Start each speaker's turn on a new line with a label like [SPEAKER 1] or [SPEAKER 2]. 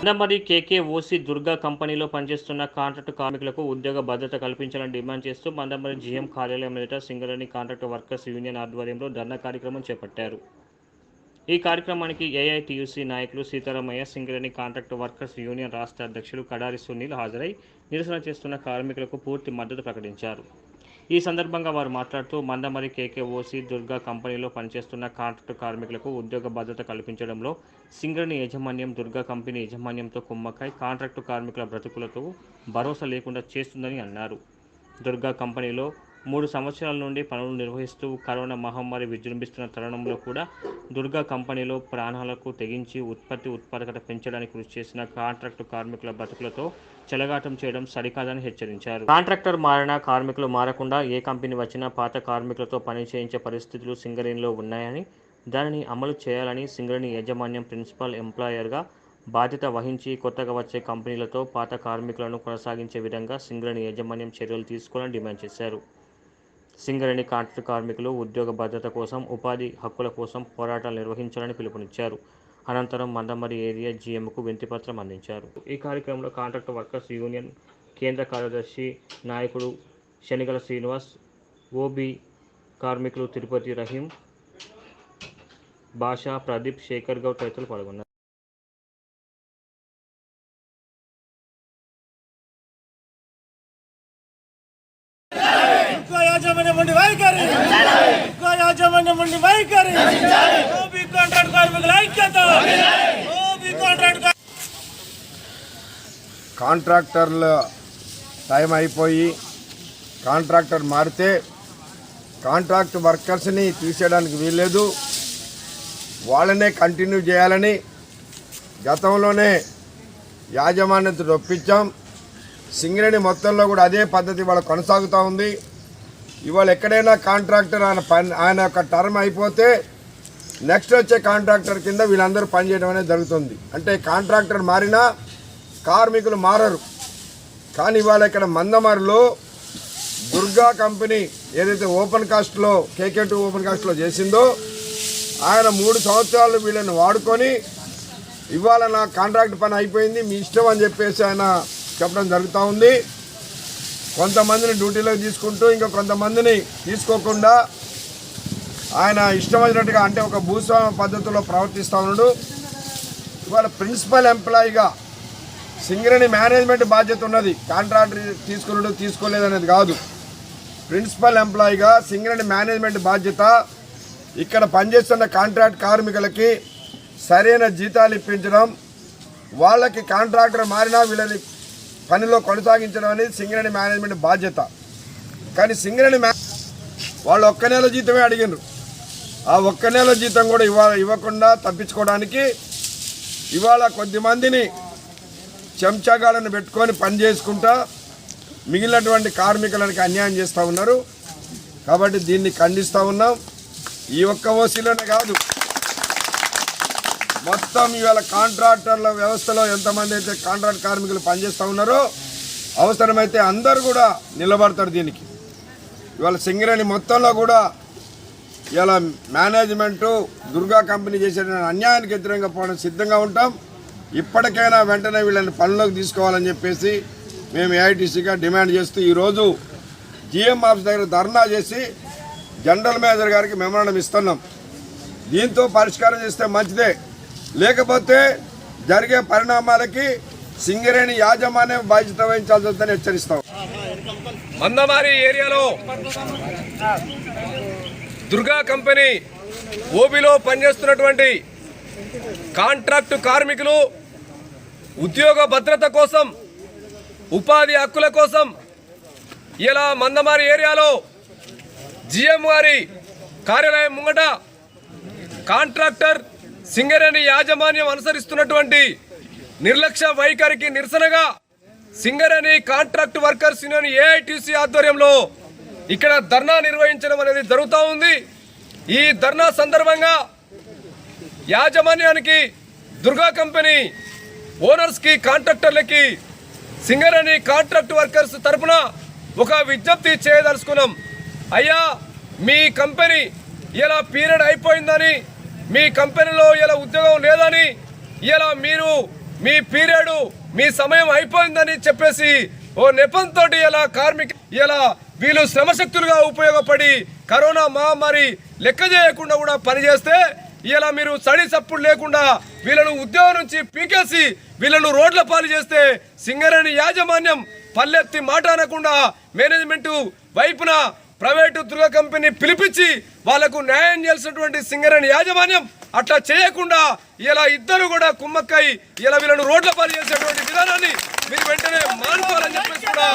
[SPEAKER 1] మందమరి కేకేఓసి దుర్గా కంపెనీలో పనిచేస్తున్న కాంట్రాక్టు కార్మికులకు ఉద్యోగ భద్రత కల్పించాలని డిమాండ్ చేస్తూ మందమరి జీఎం కార్యాలయం ఎదుట సింగరేణి కాంట్రాక్టు వర్కర్స్ యూనియన్ ఆధ్వర్యంలో ధర్నా కార్యక్రమం చేపట్టారు. ఈ కార్యక్రమానికి ఏఐటియుసి నాయకులు Seetharamaiah Singareni contract workers union రాష్ట్ర అధ్యక్షులు కడారి సునీల్ హాజరై నిరసన చేస్తున్న కార్మికులకు పూర్తి మద్దతు ప్రకటించారు. ఈ సందర్భంగా వారు మాట్లాడుతూ మందమరి కేకేఓసి దుర్గా కంపెనీలో పనిచేస్తున్న కాంట్రాక్టు కార్మికులకు ఉద్యోగ భద్రత కల్పించడంలో సింగరణి యాజమాన్యం దుర్గా కంపెనీ యాజమాన్యంతో కుమ్మక్కై కాంట్రాక్టు కార్మికుల బ్రతుకులతో భరోసా లేకుండా చేస్తుందని అన్నారు. దుర్గా కంపెనీలో మూడు సంవత్సరాల నుండి పనులు నిర్వహిస్తూ కరోనా మహమ్మారి విజృంభిస్తున్న తరుణంలో కూడా దుర్గా కంపెనీలో ప్రాణాలకు తెగించి ఉత్పత్తి ఉత్పాదకత పెంచడానికి కృషి చేసిన కాంట్రాక్టు కార్మికుల బతుకులతో చెలగాటం చేయడం సరికాదని హెచ్చరించారు. కాంట్రాక్టర్ మారినా కార్మికులు మారకుండా ఏ కంపెనీ వచ్చినా పాత కార్మికులతో పని చేయించే పరిస్థితులు సింగరేణిలో ఉన్నాయని దానిని అమలు చేయాలని సింగరేణి యాజమాన్యం ప్రిన్సిపల్ ఎంప్లాయర్గా బాధ్యత వహించి కొత్తగా వచ్చే కంపెనీలతో పాత కార్మికులను కొనసాగించే విధంగా సింగరేణి యాజమాన్యం చర్యలు తీసుకోవాలని డిమాండ్ చేశారు. సింగరేణి కాంట్రాక్ట్ కార్మికులు ఉద్యోగ భద్రత కోసం ఉపాధి హక్కుల కోసం పోరాటాలు నిర్వహించాలని పిలుపునిచ్చారు. అనంతరం మందమరి ఏరియా జీఎంకు వింతిపత్రం అందించారు. ఈ కార్యక్రమంలో కాంట్రాక్ట్ వర్కర్స్ యూనియన్ కేంద్ర కార్యదర్శి నాయకుడు శనిగల శ్రీనివాస్ ఓబీ కార్మికులు తిరుపతి రహీం భాషా ప్రదీప్ శేఖర్ గౌడ్ తదితరులు పాల్గొన్నారు.
[SPEAKER 2] యాజమాన్యం వైఖరి ఇంకో వైఖరి ఓబీ కాంట్రాక్ట్ కార్మికుల ఐక్యత ఓబీ కాంట్రాక్ట్
[SPEAKER 3] కాంట్రాక్టర్ల టైం అయిపోయి కాంట్రాక్టర్ మారితే కాంట్రాక్ట్ వర్కర్స్ని తీసేయడానికి వీల్లేదు. వాళ్ళనే కంటిన్యూ చేయాలని గతంలోనే యాజమాన్యత ఒప్పించాం. సింగరేణి మొత్తంలో కూడా అదే పద్ధతి వాళ్ళ కొనసాగుతూ ఉంది. ఇవాళ ఎక్కడైనా కాంట్రాక్టర్ ఆయన పని ఆయన యొక్క టర్మ్ అయిపోతే నెక్స్ట్ వచ్చే కాంట్రాక్టర్ కింద వీళ్ళందరూ పనిచేయడం అనేది జరుగుతుంది. అంటే కాంట్రాక్టర్ మారినా కార్మికులు మారరు. కానీ ఇవాళ ఇక్కడ మందమరిలో దుర్గా కంపెనీ ఏదైతే ఓపెన్ కాస్ట్లో కేకే టూ ఓపెన్ కాస్ట్లో చేసిందో ఆయన మూడు సంవత్సరాలు వీళ్ళని వాడుకొని ఇవాళ నా కాంట్రాక్ట్ పని అయిపోయింది మీ ఇష్టం అని చెప్పేసి ఆయన చెప్పడం జరుగుతూ ఉంది. కొంతమందిని డ్యూటీలోకి తీసుకుంటూ ఇంకా కొంతమందిని తీసుకోకుండా ఆయన ఇష్టం వచ్చినట్టుగా అంటే ఒక భూస్వామ్య పద్ధతిలో ప్రవర్తిస్తూ ఉన్నాడు. ఇవాళ ప్రిన్సిపల్ ఎంప్లాయీగా సింగరేణి మేనేజ్మెంట్ బాధ్యత ఉన్నది. కాంట్రాక్టర్ తీసుకున్నాడు తీసుకోలేదనేది కాదు. ప్రిన్సిపల్ ఎంప్లాయీగా సింగరేణి మేనేజ్మెంట్ బాధ్యత ఇక్కడ పనిచేస్తున్న కాంట్రాక్ట్ కార్మికులకి సరైన జీతాలు ఇప్పించడం వాళ్ళకి కాంట్రాక్టర్ మారినా వీళ్ళని పనిలో కొనసాగించడం అనేది సింగరేణి మేనేజ్మెంట్ బాధ్యత. కానీ సింగరేణి మే వాళ్ళు ఒక్క నెల జీతమే అడిగినారు ఆ ఒక్క నెల జీతం కూడా ఇవ్వ ఇవ్వకుండా తప్పించుకోవడానికి ఇవాళ కొద్దిమందిని చెంచాగాళ్ళను పెట్టుకొని పని చేసుకుంటా మిగిలినటువంటి కార్మికులకి అన్యాయం చేస్తూ ఉన్నారు. కాబట్టి దీన్ని ఖండిస్తూ ఉన్నాం. ఈ ఒక్క ఓసీలోనే కాదు. మొత్తం ఇవాళ కాంట్రాక్టర్ల వ్యవస్థలో ఎంతమంది అయితే కాంట్రాక్ట్ కార్మికులు పనిచేస్తూ ఉన్నారో అవసరమైతే అందరు కూడా నిలబడతారు దీనికి. ఇవాళ సింగరేణి మొత్తంలో కూడా ఇలా మేనేజ్మెంటు దుర్గా కంపెనీ చేసిన అన్యాయానికి వ్యతిరేకంగా పోవడం సిద్ధంగా ఉంటాం. ఇప్పటికైనా వెంటనే వీళ్ళని పనిలోకి తీసుకోవాలని చెప్పేసి మేము ఏఐటీసీగా డిమాండ్ చేస్తూ ఈరోజు జిఎం ఆఫీస్ దగ్గర ధర్నా చేసి జనరల్ మేనేజర్ గారికి మెమరాండం ఇస్తున్నాం. దీంతో పరిష్కారం చేస్తే మంచిదే. లేకపోతే జరిగే పరిణామాలకి సింగరేణి యాజమాన్యం బాధ్యత వహించాల్సి వద్దని హెచ్చరిస్తాం.
[SPEAKER 4] మందమారి ఏరియాలో దుర్గా కంపెనీ ఓబీలో పనిచేస్తున్నటువంటి కాంట్రాక్టు కార్మికులు ఉద్యోగ భద్రత కోసం ఉపాధి హక్కుల కోసం ఇలా మందమారి ఏరియాలో జిఎం గారి కార్యాలయం ముంగట కాంట్రాక్టర్ సింగరేణి యాజమాన్యం అనుసరిస్తున్నటువంటి నిర్లక్ష్య వైఖరికి నిరసనగా Singareni contract workers union AITUC ఆధ్వర్యంలో ఇక్కడ ధర్నా నిర్వహించడం అనేది జరుగుతూ ఉంది. ఈ ధర్నా సందర్భంగా యాజమాన్యానికి దుర్గా కంపెనీ ఓనర్స్కి కాంట్రాక్టర్లకి సింగరేణి కాంట్రాక్ట్ వర్కర్స్ తరపున ఒక విజ్ఞప్తి చేయదలుచుకున్నాం. అయ్యా మీ కంపెనీ ఇలా పీరియడ్ అయిపోయిందని మీ కంపెనీలో ఇలా ఉద్యోగం లేదని ఇలా మీరు మీ పీరియడ్ మీ సమయం అయిపోయిందని చెప్పేసి ఓ నెపంతో ఇలా కార్మిక ఇలా వీళ్ళు శ్రమశక్తులుగా ఉపయోగపడి కరోనా మహమ్మారి లెక్క చేయకుండా కూడా పనిచేస్తే ఇలా మీరు చడి చప్పుడు లేకుండా వీళ్ళను ఉద్యోగం నుంచి పీకేసి వీళ్ళను రోడ్ల పాలు చేస్తే సింగరేణి యాజమాన్యం పల్లెత్తి మాట అనకుండా మేనేజ్మెంట్ వైపున ప్రైవేటు దుర్గ కంపెనీ పిలిపించి వాళ్ళకు న్యాయం చేయాల్సినటువంటి సింగరేణి యాజమాన్యం అట్లా చేయకుండా ఇలా ఇద్దరు కూడా కుమ్మక్కై ఇలా వీళ్ళను రోడ్ల పాలు చేసేటువంటి విధానాన్ని మీరు వెంటనే మానుకోవాలని చెప్పేసి కూడా